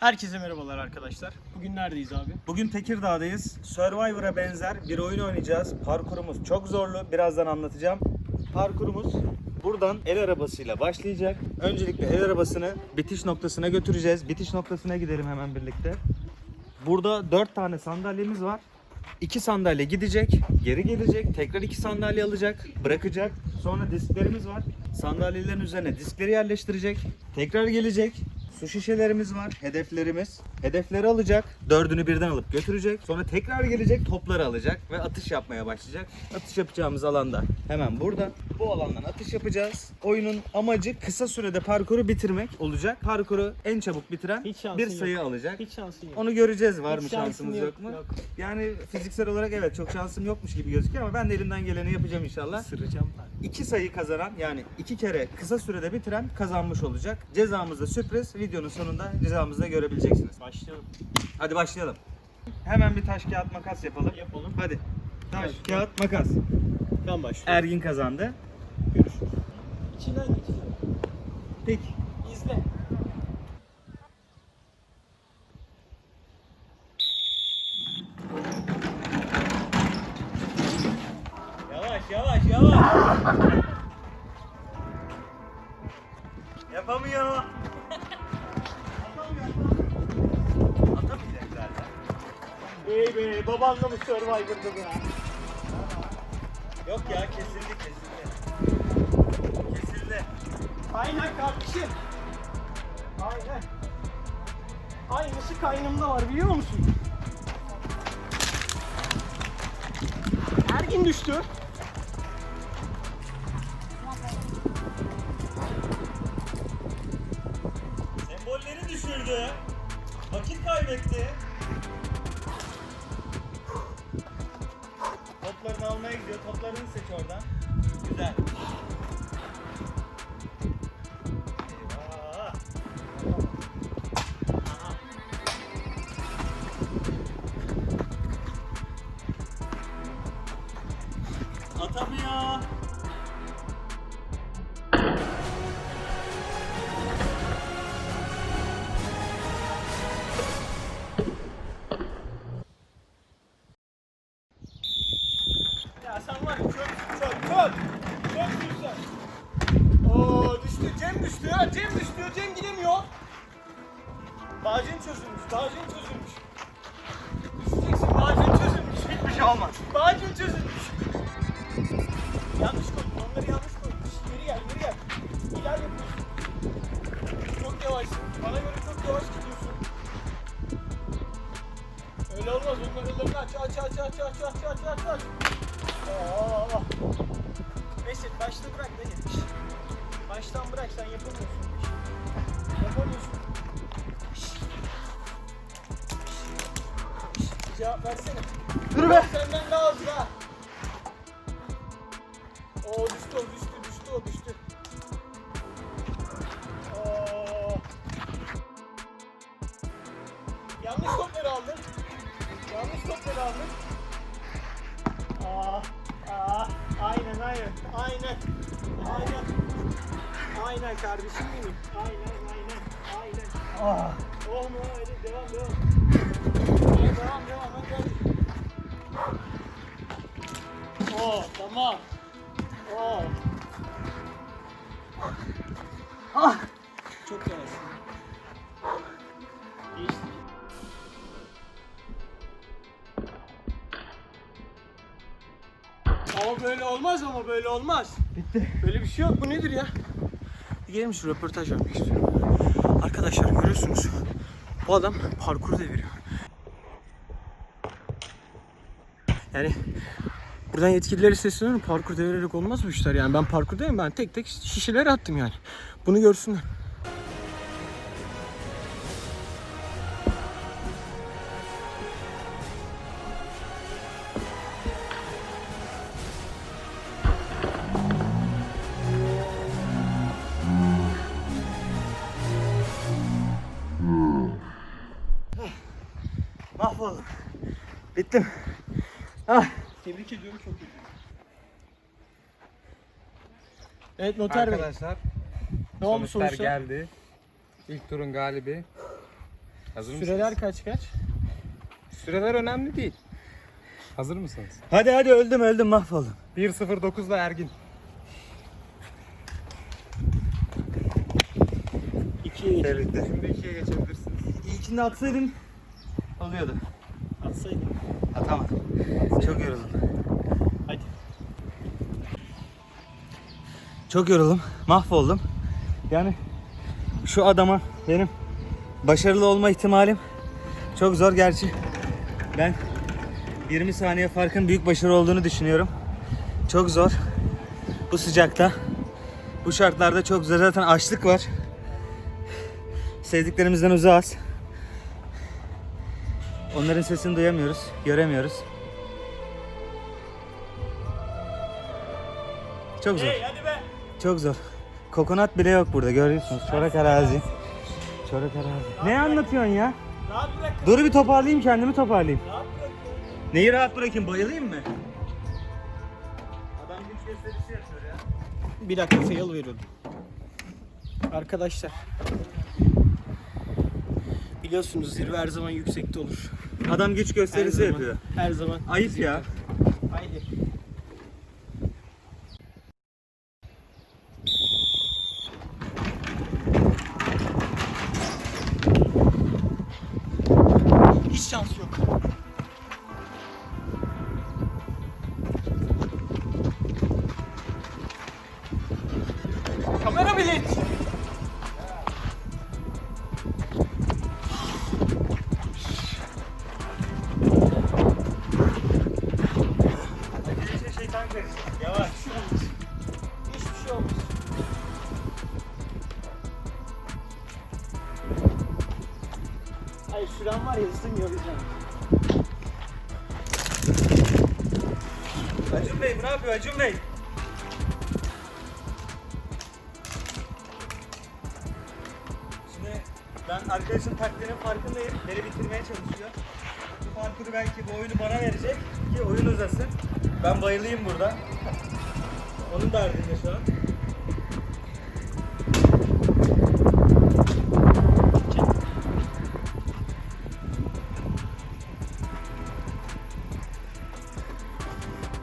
Herkese merhabalar arkadaşlar. Bugün neredeyiz abi? Bugün Tekirdağ'dayız. Survivor'a benzer bir oyun oynayacağız. Parkurumuz çok zorlu. Birazdan anlatacağım. Parkurumuz buradan el arabasıyla başlayacak. Öncelikle el arabasını bitiş noktasına götüreceğiz. Bitiş noktasına gidelim hemen birlikte. Burada 4 tane sandalyemiz var. 2 sandalye gidecek, geri gelecek, tekrar 2 sandalye alacak, bırakacak. Sonra disklerimiz var. Sandalyelerin üzerine diskleri yerleştirecek. Tekrar gelecek. Su şişelerimiz var, hedeflerimiz. Hedefleri alacak, dördünü birden alıp götürecek. Sonra tekrar gelecek, topları alacak ve atış yapmaya başlayacak. Atış yapacağımız alanda hemen burada. Bu alandan atış yapacağız. Oyunun amacı kısa sürede parkuru bitirmek olacak. Parkuru en çabuk bitiren Hiç şansın bir yok. sayı alacak. Hiç şansın yok. Onu göreceğiz var Hiç mı şansın şansımız yok, yok, mu? yok. Yani fiziksel olarak evet çok şansım yokmuş gibi gözüküyor ama ben de elimden geleni yapacağım inşallah. Sıracağım ben. İki sayı kazanan yani iki kere kısa sürede bitiren kazanmış olacak. Cezamız da sürpriz. Videonun sonunda cezamızı da görebileceksiniz. Başlayalım. Hadi başlayalım. Hemen bir taş kağıt makas yapalım. Yapalım. Hadi. Taş Hadi. kağıt makas. Ben başlıyorum. Ergin kazandı. Görüşürüz. İçinden geçeceğim. Peki. İzle. Bey bey babanla mı Survivor'da bu ya? Yok ya kesildi kesildi. Kesildi. Aynen kardeşim. Aynen. Aynısı kaynımda var biliyor musun? Ergin düştü. Gidiyor. Toplarını seç oradan. Güzel. Cem düştü Cem gidemiyor. Bağcın çözülmüş bağcın çözülmüş. Baştan bırak sen yapamıyorsun. Yapamıyorsun. Cevap versene. Dur be. Senden daha hızlı ha. Aynen aynen aynen Ah. oh mu hadi devam devam devam devam devam hadi hadi oh tamam oh Ah. çok yavaş geçtik Ama böyle olmaz ama böyle olmaz. Bitti. Böyle bir şey yok. Bu nedir ya? Bir Gelin şu röportaj yapmak istiyorum. Arkadaşlar görüyorsunuz. Bu adam parkur deviriyor. Yani buradan yetkililere sesleniyorum. Parkur devirerek olmaz bu işler yani. Ben parkurdayım. Ben tek tek şişeler attım yani. Bunu görsünler. Bittim. Ah. Tebrik ediyorum çok iyi. Evet noter bey. Arkadaşlar Ne oldu sonuçlar sonuçta? geldi. İlk turun galibi Hazır mısınız? Süreler kaç kaç? Süreler önemli değil. Hazır mısınız? Hadi hadi öldüm öldüm mahvoldum. 1.09'da Ergin. 2'ye Tebrikler. Şimdi 2'ye geçebilirsiniz. İlkinde atsaydım oluyordu. atsaydın. Atamadım. Çok yoruldum. Hadi. Çok yoruldum. Mahvoldum. Yani şu adama benim başarılı olma ihtimalim çok zor gerçi. Ben 20 saniye farkın büyük başarı olduğunu düşünüyorum. Çok zor. Bu sıcakta. Bu şartlarda çok zor. Zaten açlık var. Sevdiklerimizden uzağız. Onların sesini duyamıyoruz, göremiyoruz. Çok zor. Hey hadi be. Çok zor. Kokonat bile yok burada görüyorsunuz. Çorak arazi. Çorak arazi. Ne anlatıyorsun ya? Dur bir toparlayayım kendimi toparlayayım. Neyi rahat bırakayım bayılayım mı? Adam güç gösterisi yapıyor ya. Bir dakika fail veriyorum. Arkadaşlar. Biliyorsunuz zirve her zaman yüksekte olur. Adam güç Her gösterisi zaman, yapıyor. Her zaman. Ayıp ya. Haydi. Ay süren var ya ısınmıyor bizden. Acun Bey ne yapıyor Acun Bey? Şimdi ben arkadaşın taktiğinin farkındayım. Beni bitirmeye çalışıyor. Bu parkuru belki bu oyunu bana verecek ki oyun uzasın. Ben bayılayım burada. Onun derdinde şu an.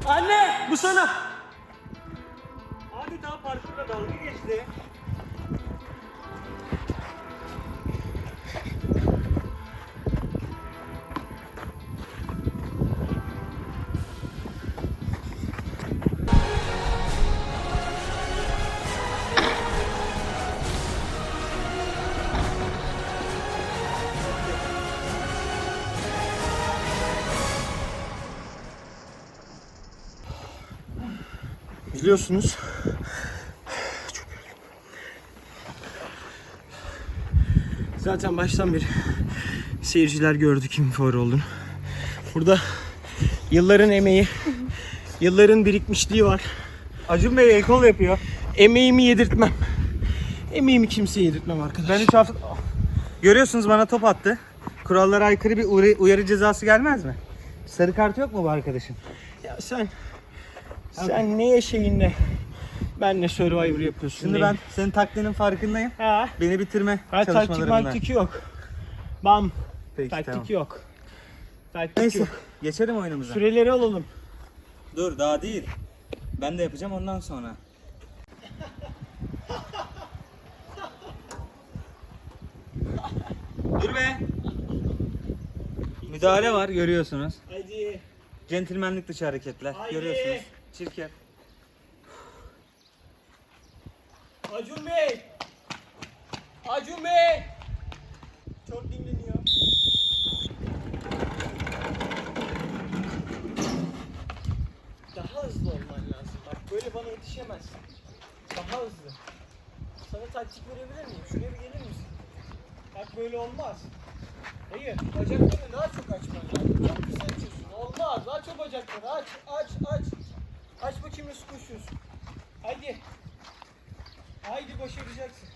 Anne bu sana. Abi daha parkurda dalga geçti. Biliyorsunuz. Zaten baştan beri seyirciler gördü kimin favori olduğunu. Burada yılların emeği, yılların birikmişliği var. Acun Bey el kol yapıyor. Emeğimi yedirtmem. Emeğimi kimseye yedirtmem arkadaş. Ben 3 hafta... Görüyorsunuz bana top attı. Kurallara aykırı bir uyarı cezası gelmez mi? Sarı kart yok mu bu arkadaşın? Ya sen sen ne şeyinle benle Survivor yapıyorsun? Şimdi ben senin taktiğinin farkındayım. ha, Beni bitirme ha taktik çalışmalarından. maktik yok. Bam. Peki taktik tamam. yok. Taktik Neyse yok. geçelim oyunumuza. Süreleri alalım. Dur daha değil. Ben de yapacağım ondan sonra. Dur be. Müdahale var görüyorsunuz. Hadi. Centilmenlik dışı hareketler Haydi. görüyorsunuz. Çirkin. Acun Bey. Acun Bey. Çok dinleniyor. Daha hızlı olman lazım. Bak böyle bana yetişemezsin. Daha hızlı. Sana taktik verebilir miyim? Şuraya bir gelir misin? Bak böyle olmaz. Hayır, bacaklarını daha çok açman lazım. Çok kısa açıyorsun. Olmaz. Aç o bacakları. Aç, aç, aç. Aç bakayım nasıl koşuyorsun. Haydi. Haydi başaracaksın.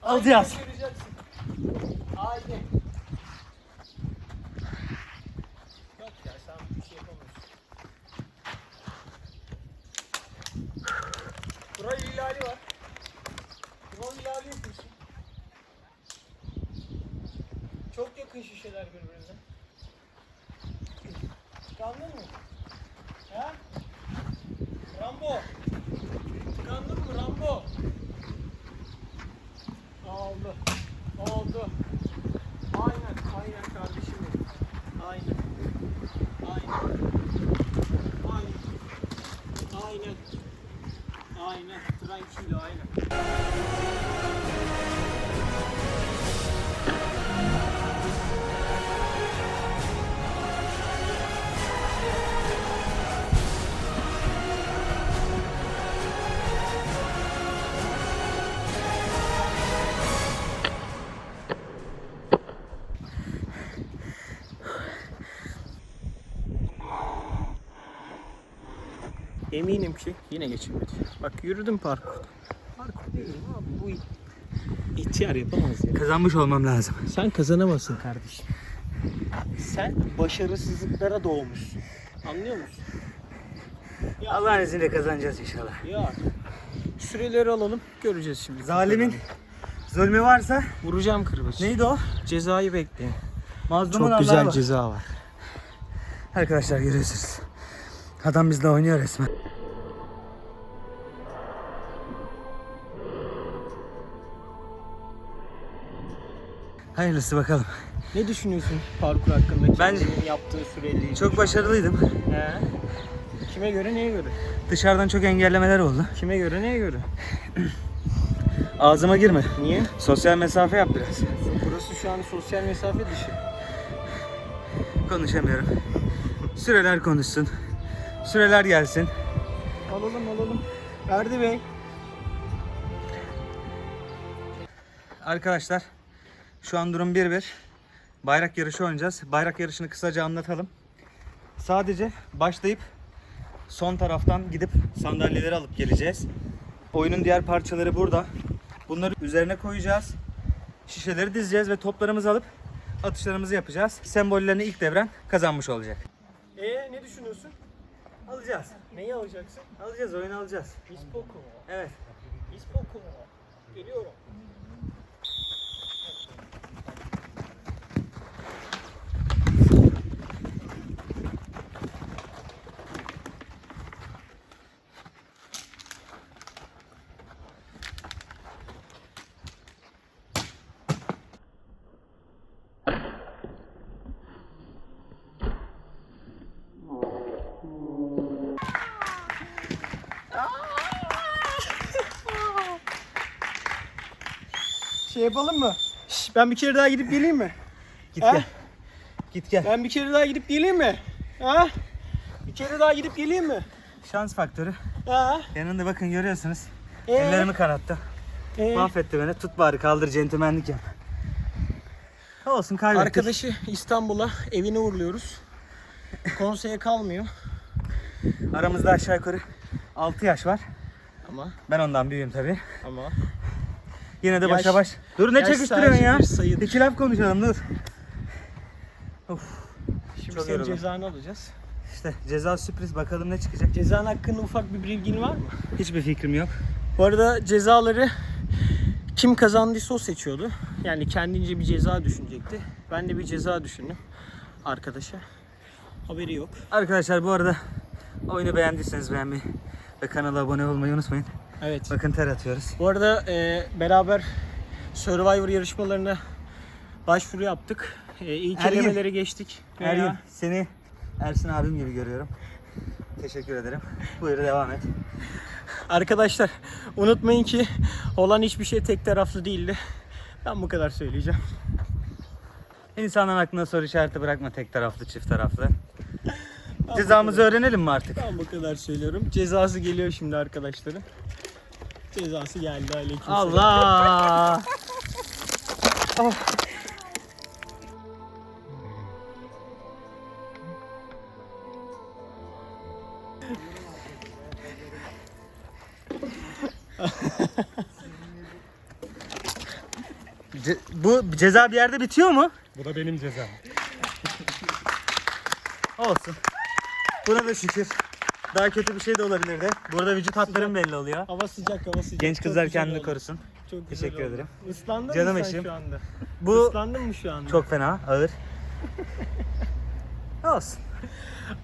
Haydi Alacağız. Başaracaksın. Haydi. Yok ya sen bir şey yapamıyorsun. Kural ihlali var. Kural ihlali yapıyorsun. Çok yakın şişeler birbirine. Tıkandın mı? Ha? Rambo. Tıkandın mı Rambo? Oldu. Oldu. Aynen, aynen kardeşim Eminim ki yine geçilmedi. Bak yürüdüm parkurda. Parkurda yürüdüm abi bu ihtiyar yapamaz ya. Kazanmış olmam lazım. Sen kazanamazsın kardeşim. Sen başarısızlıklara doğmuşsun. Anlıyor musun? Ya, Allah'ın izniyle kazanacağız inşallah. ya. Süreleri alalım. Göreceğiz şimdi. Zalimin zulmü varsa Vuracağım kırbacı. neydi o? Cezayı bekleyin. Mazlumun Çok güzel var. ceza var. Arkadaşlar görüyorsunuz. Adam bizle oynuyor resmen. Hayırlısı bakalım. Ne düşünüyorsun parkur hakkında? Kendinin yaptığı süreyle. Çok başarılıydım. He? Kime göre neye göre? Dışarıdan çok engellemeler oldu. Kime göre neye göre? Ağzıma girme. Niye? Sosyal mesafe yap biraz. Burası şu an sosyal mesafe dışı. Konuşamıyorum. Süreler konuşsun. Süreler gelsin. Alalım alalım. Erdi Bey. Arkadaşlar şu an durum 1-1. Bayrak yarışı oynayacağız. Bayrak yarışını kısaca anlatalım. Sadece başlayıp son taraftan gidip sandalyeleri alıp geleceğiz. Oyunun diğer parçaları burada. Bunları üzerine koyacağız. Şişeleri dizeceğiz ve toplarımızı alıp atışlarımızı yapacağız. Sembollerini ilk devren kazanmış olacak. Ee ne düşünüyorsun? Alacağız. Neyi alacaksın? Alacağız, oyunu alacağız. İspoko mu? Evet. İspoko mu? Geliyorum. Yapalım mı? Şş, ben bir kere daha gidip geleyim mi? Git Ha? gel. Git gel. Ben bir kere daha gidip geleyim mi? Ha? Bir kere daha gidip geleyim mi? Şans faktörü. Ha? Yanında bakın görüyorsunuz. Ee? Ellerimi kanattı. Ee? Mahvetti beni. Tut bari kaldır centilmenlik yap. Olsun kaybettik. Arkadaşı İstanbul'a evine uğurluyoruz. Konseye kalmıyor. Aramızda aşağı yukarı 6 yaş var. Ama Ben ondan büyüğüm tabii. ama Yine de Yaş- başa baş. Dur ne yaş çekiştiriyorsun sadece ya? bir sayıdır. İki laf konuşalım dur. Of. şimdi Çok senin yoruldum. cezanı alacağız. İşte ceza sürpriz bakalım ne çıkacak. Cezan hakkında ufak bir bilgin var mı? Hiçbir fikrim yok. Bu arada cezaları kim kazandıysa o seçiyordu. Yani kendince bir ceza düşünecekti. Ben de bir ceza düşündüm arkadaşa. Haberi yok. Arkadaşlar bu arada oyunu beğendiyseniz beğenmeyi ve kanala abone olmayı unutmayın. Evet. Bakın ter atıyoruz. Bu arada e, beraber Survivor yarışmalarına başvuru yaptık. E, ilk Ergin. elemeleri geçtik. Ergin Veya- seni Ersin abim gibi görüyorum. Teşekkür ederim. Buyur devam et. Arkadaşlar unutmayın ki olan hiçbir şey tek taraflı değildi. Ben bu kadar söyleyeceğim. İnsanların aklına soru işareti bırakma tek taraflı çift taraflı. Cezamızı öğrenelim mi artık? Ben bu kadar söylüyorum. Cezası geliyor şimdi arkadaşların. Cezası geldi aleykümselam. Allah! Ce- bu ceza bir yerde bitiyor mu? Bu da benim cezam. Olsun. Buna da şükür. Daha kötü bir şey de olabilirdi. Burada vücut hatlarım belli oluyor. Hava sıcak hava sıcak. Genç kızlar kendini korusun. Çok güzel Teşekkür oldu. ederim. Islandın Canım mı sen eşim. şu anda? Bu Islandın mı şu anda? çok fena, ağır. Olsun.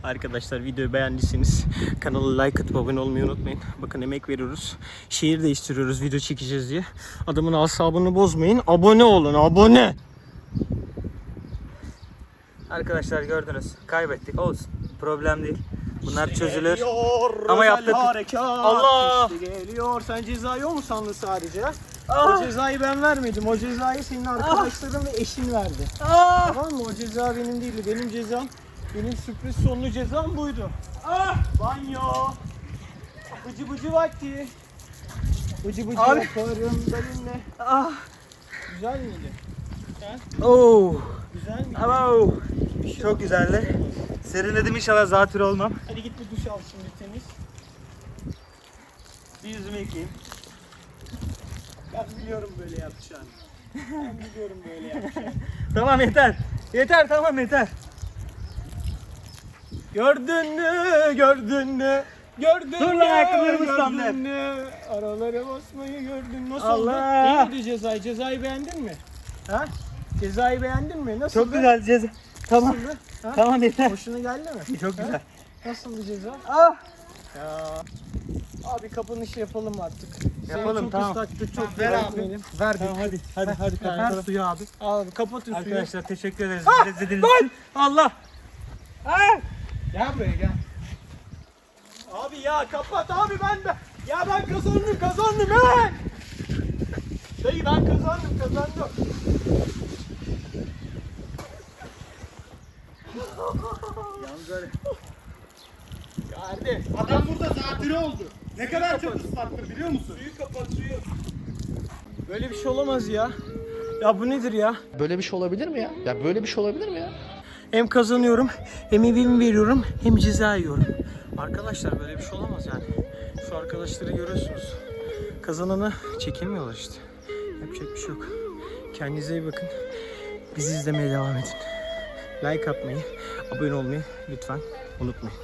Arkadaşlar videoyu beğendiyseniz kanala like atıp abone olmayı unutmayın. Bakın emek veriyoruz. Şehir değiştiriyoruz video çekeceğiz diye. Adamın asabını bozmayın. Abone olun abone. Arkadaşlar gördünüz. Kaybettik. Olsun. Problem değil. Bunlar çözülür. Geliyor, Ama yaptık. Harekat. Allah! İşte geliyor. Sen cezayı o mu sandın sadece? Ah! O cezayı ben vermedim. O cezayı senin arkadaşların ve eşin verdi. Aa! Tamam mı? O ceza benim değildi. Benim cezam, benim sürpriz sonlu cezam buydu. Ah! Banyo. Bıcı bıcı vakti. Bıcı bıcı Abi. yaparım benimle. Ah! Güzel miydi? Oo! Güzel miydi? Bir şey Çok güzeldi. Serinledim inşallah zatür olmam. Hadi git bir duş al şimdi temiz. Bir yüzümü yıkayayım. Ben biliyorum böyle yapacağını. Ben biliyorum böyle yapacağını. Tamam yeter. Yeter tamam yeter. Gördün mü? Gördün mü? Gördün Dur mü? lan, ayakkabılarım ıslandı. Gördün mü? Aralara basmayı gördün. Nasıl Allah! oldu? İyiydi cezayı. Cezayı beğendin mi? Ha? Cezayı beğendin mi? Nasıl? Çok güzel ceza. Tamam. Nasıldı? Ha? Tamam yeter. Hoşuna geldi mi? Çok güzel. Nasıldı ceza? Ah! Ya. Abi kapanışı yapalım artık. Yapalım, Seni çok tamam. ıslattık, çok ver abi. bekleyelim. Ver Tamam hadi hadi hadi Ver suyu abi. Abi kapatın suyu. Arkadaşlar teşekkür ederiz. Ah! İzlediğiniz için. Allah! Ah! Gel buraya gel. Abi ya kapat abi ben de. Ya ben kazandım kazandım he. Dayı ben kazandım kazandım. Yalnız öyle. Erdi. Adam burada zatürre oldu. Ne kadar çok ıslattır biliyor musun? Suyu kapat suyu. Böyle bir şey olamaz ya. Ya bu nedir ya? Böyle bir şey olabilir mi ya? Ya böyle bir şey olabilir mi ya? Hem kazanıyorum, hem evimi veriyorum, hem ceza yiyorum. Arkadaşlar böyle bir şey olamaz yani. Şu arkadaşları görüyorsunuz. Kazananı çekilmiyorlar işte. Yapacak bir şey yok. Kendinize iyi bakın. Bizi izlemeye devam edin. Like atmayı, abone olmayı lütfen unutmayın.